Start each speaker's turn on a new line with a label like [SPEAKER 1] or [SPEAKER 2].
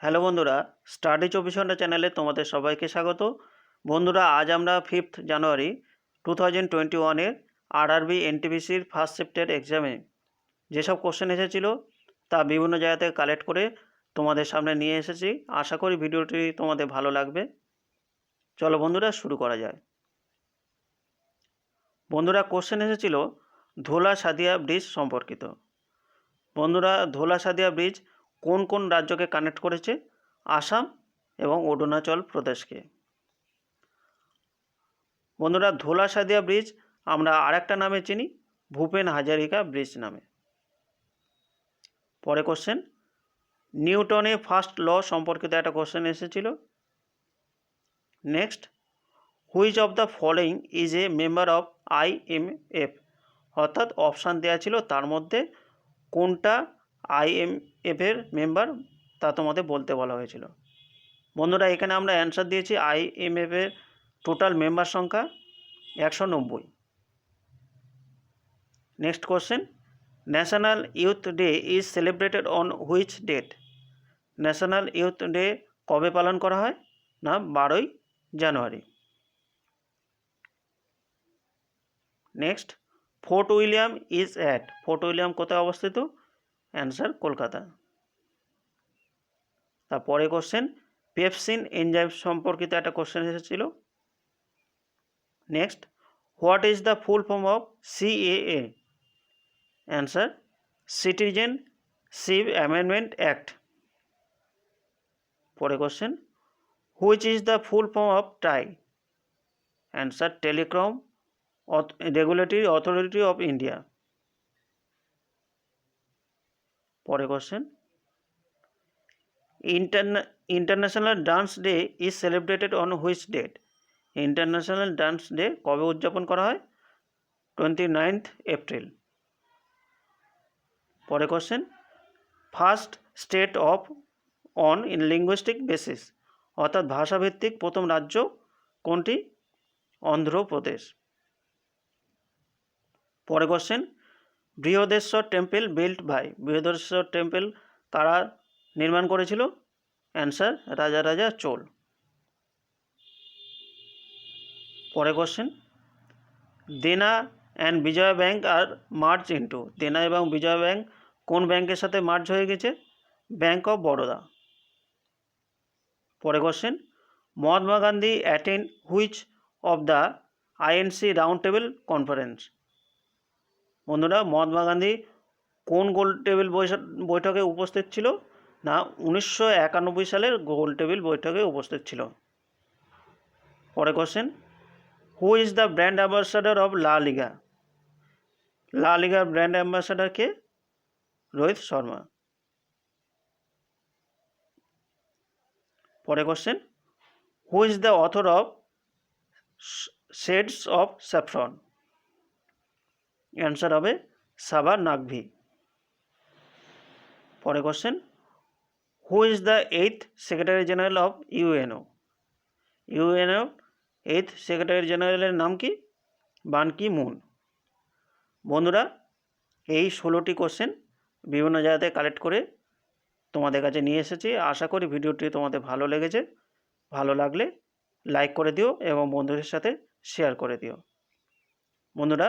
[SPEAKER 1] Hello বন্ধুরা, study চব্বিশ ঘণ্টা চ্যানেলে তোমাদের সবাইকে স্বাগত। বন্ধুরা, আজ আমরা fifth January two thousand twenty ওয়ানের আরআরবি এনটিপিসির ফার্স্ট শিফটের এক্সামে যেসব কোশ্চেন এসেছিল তা বিভিন্ন জায়গা থেকে কালেক্ট করে তোমাদের সামনে নিয়ে এসেছি। আশা করি ভিডিওটি তোমাদের ভালো লাগবে। চলো বন্ধুরা, শুরু করা যায়। বন্ধুরা কোশ্চেন এসেছিল ধোলা সাদিয়া ব্রিজ সম্পর্কিত। বন্ধুরা, ধোলা সাদিয়া ব্রিজ কোন কোন রাজ্যকে কানেক্ট করেছে? আসাম এবং অরুণাচল প্রদেশকে। বন্ধুরা, ধোলা সাদিয়া ব্রিজ আমরা আরেকটা নামে চিনি, ভূপেন হাজারিকা ব্রিজ নামে। পরে কোশ্চেন নিউটনে ফার্স্ট ল সম্পর্কিত একটা কোশ্চেন এসেছিল। Next which of the following is a member of I M F অর্থাৎ অপশান দেওয়া ছিল তার মধ্যে কোনটা আইএমএফের মেম্বার তা তোমাদের বলতে বলা হয়েছিল। বন্ধুরা, এখানে আমরা অ্যান্সার দিয়েছি আই এম এফের টোটাল মেম্বার সংখ্যা একশো নব্বই। Next question national youth day is celebrated on which date national youth day কবে পালন করা হয়? না, বারোই January. Next Fort William is at Fort William কোথায় অবস্থিত? অ্যান্সার কলকাতা। তারপরে কোশ্চেন পেপসিন এনজাইম সম্পর্কিত একটা কোশ্চেন এসেছিল। Next what is the full form of CAA answer citizenship amendment act পরে question which is the full form of tie answer telecom regulatory authority of India পরে question ইন্টারনা international dance day is celebrated on which date international dance day কবে উদযাপন করা হয়? Twenty ninth April পরে question first state of on in linguistic basis অর্থাৎ ভাষাভিত্তিক প্রথম রাজ্য কোনটি? অন্ধ্রপ্রদেশ. পরে question Brihadeshwar temple built by Brihadeshwara temple কারা নির্মাণ করেছিল? অ্যান্সার, রাজা রাজা চোল। পরে question Dena and Vijaya bank R merge into Dena এবং বিজয়া ব্যাংক কোন ব্যাংকের সাথে মার্চ হয়ে গেছে? ব্যাংক অফ বরোদা পরে question Mahatma Gandhi attend which of the INC round table conference? বন্ধুরা, মহাত্মা গান্ধী কোন গোল টেবিল বৈঠকে উপস্থিত ছিল? না, উনিশশো একানব্বই সালের গোল টেবিল বৈঠকে উপস্থিত ছিল। পরে question who is the brand ambassador of La Liga La লিগার ব্র্যান্ড অ্যাম্বাসাডার কে? রোহিত শর্মা। পরে question who is the author of shades of saffron answer হবে সাবা নাকভি পরে question who is the eighth secretary general of UNO UNO eighth secretary জেনারেলের নাম কি? বান Ki Moon. বন্ধুরা, এই ষোলোটি কোশ্চেন বিভিন্ন জায়গাতে কালেক্ট করে তোমাদের কাছে নিয়ে এসেছি। আশা করি ভিডিওটি তোমাদের ভালো লেগেছে। ভালো লাগলে লাইক করে দিও এবং বন্ধুদের সাথে শেয়ার করে দিও। বন্ধুরা